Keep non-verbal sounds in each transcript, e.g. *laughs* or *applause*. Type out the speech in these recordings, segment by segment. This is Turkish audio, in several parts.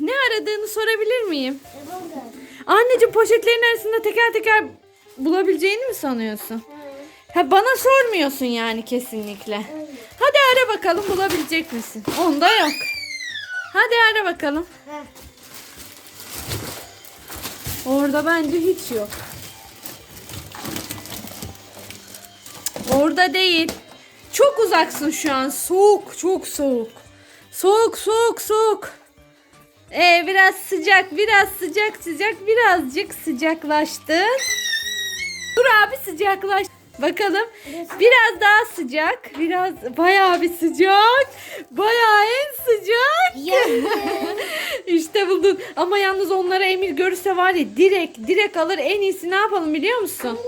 Ne aradığını sorabilir miyim? Ebonga. Anneciğim poşetlerin arasında teker teker bulabileceğini mi sanıyorsun? Ha bana sormuyorsun yani kesinlikle. Hadi ara bakalım bulabilecek misin? Onda yok. Hadi ara bakalım. Orada bence hiç yok. Orada değil. Çok uzaksın şu an. Soğuk, çok soğuk. Soğuk, soğuk, soğuk. Ee, biraz sıcak, biraz sıcak, sıcak, birazcık sıcaklaştı. Dur abi sıcaklaş. Bakalım. Biraz daha sıcak. Biraz bayağı bir sıcak. Bayağı en sıcak. *laughs* işte buldun. Ama yalnız onlara Emir görürse var ya direkt direkt alır. En iyisi ne yapalım biliyor musun?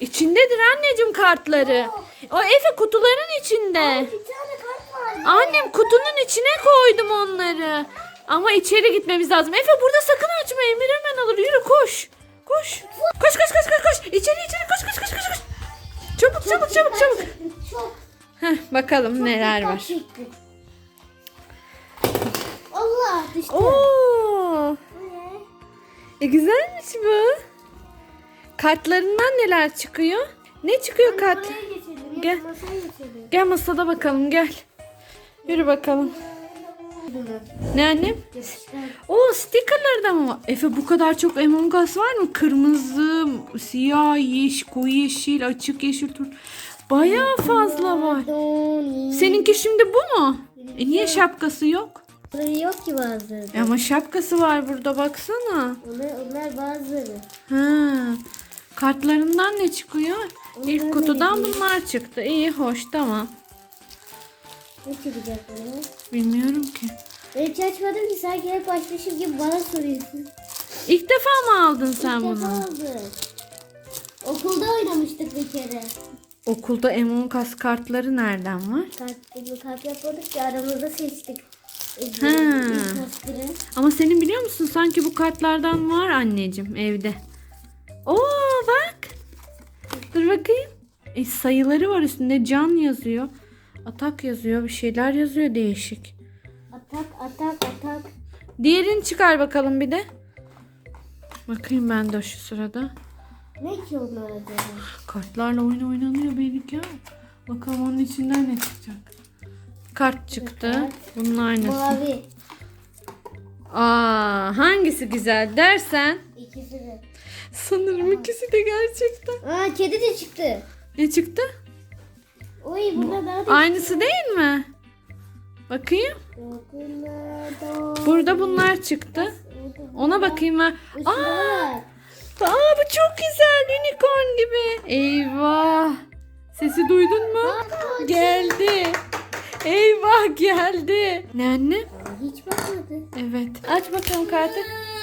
İçindedir anneciğim kartları. O Efe kutuların içinde. Annem kutunun içine koydum onları. Ama içeri gitmemiz lazım. Efe burada sakın açma. Emir hemen alır. Yürü koş. Koş. Koş koş koş koş koş. İçeri içeri koş koş koş koş. koş. Çabuk çabuk çabuk çabuk. Çok. Heh, bakalım neler dikkat var. çekti. Allah düştü. Oo. E güzelmiş bu. Kartlarından neler çıkıyor? Ne çıkıyor kart? Masaya getirdim. Gel. Masaya. Gel masada bakalım gel. Yürü bakalım. Ne annem? O stickerlar da mı var? Efe bu kadar çok Among Us var mı? Kırmızı, siyah, yeşil, koyu yeşil, açık yeşil tur. Bayağı fazla var. Seninki şimdi bu mu? E niye şapkası yok? Bunları yok ki bazıları. E ama şapkası var burada baksana. Onlar, onlar bazıları. Ha. Kartlarından ne çıkıyor? İlk Onlar kutudan neydi? bunlar çıktı. İyi hoş tamam. Ne çıkacak bana? Bilmiyorum ki. Ben hiç açmadım ki sanki hep açmışım gibi bana soruyorsun. İlk defa mı aldın sen İlk defa bunu? aldım. Okulda oynamıştık bir kere. Okulda Among Us kartları nereden var? Kart, bunu kart yapmadık ki aramızda seçtik. Ha. Ama senin biliyor musun sanki bu kartlardan var anneciğim evde. Oo bak. Dur bakayım. E, sayıları var üstünde can yazıyor. Atak yazıyor bir şeyler yazıyor değişik. Atak atak atak. Diğerini çıkar bakalım bir de. Bakayım ben de şu sırada. Ne ki onlar acaba? Kartlarla oyun oynanıyor belki ya. Bakalım onun içinden ne çıkacak. Kart çıktı. Bunun aynısı. Mavi. Aa, hangisi güzel dersen İkisi de. sanırım ikisi de gerçekten. Aa kedi de çıktı. Ne çıktı? Oy burada daha da Aynısı değil mi? Bakayım. Burada bunlar çıktı. Ona bakayım ben. Aa, aa bu çok güzel unicorn gibi. Eyvah. Sesi duydun mu? Geldi. Eyvah geldi. Ne anne? Hiç bakmadı. Evet. Aç bakalım kartı.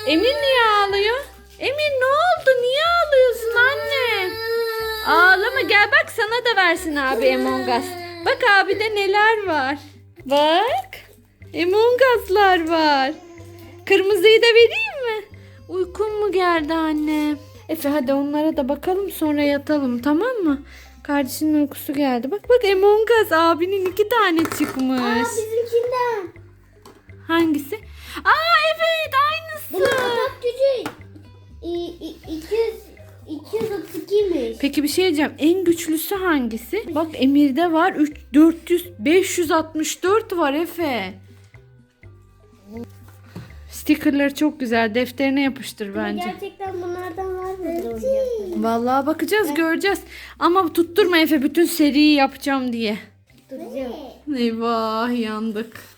Emir niye ağlıyor? Sana da versin abi Among Us. Bak abi de neler var. Bak. Among Us'lar var. Kırmızıyı da vereyim mi? Uykun mu geldi anne? Efe hadi onlara da bakalım sonra yatalım tamam mı? Kardeşinin uykusu geldi. Bak bak Among Us abinin iki tane Aa çıkmış. bizimkinden. Hangisi? Aa evet Bunun aynısı. atak gücü i- i- 200 232'ymiş. Peki bir şey diyeceğim. En güçlüsü hangisi? Bak Emir'de var 3 400 564 var Efe. Stickerları çok güzel. Defterine yapıştır bence. Gerçekten bunlardan var mı? Vallahi bakacağız, göreceğiz. Ama tutturma Efe bütün seriyi yapacağım diye. Duracağım. Eyvah yandık.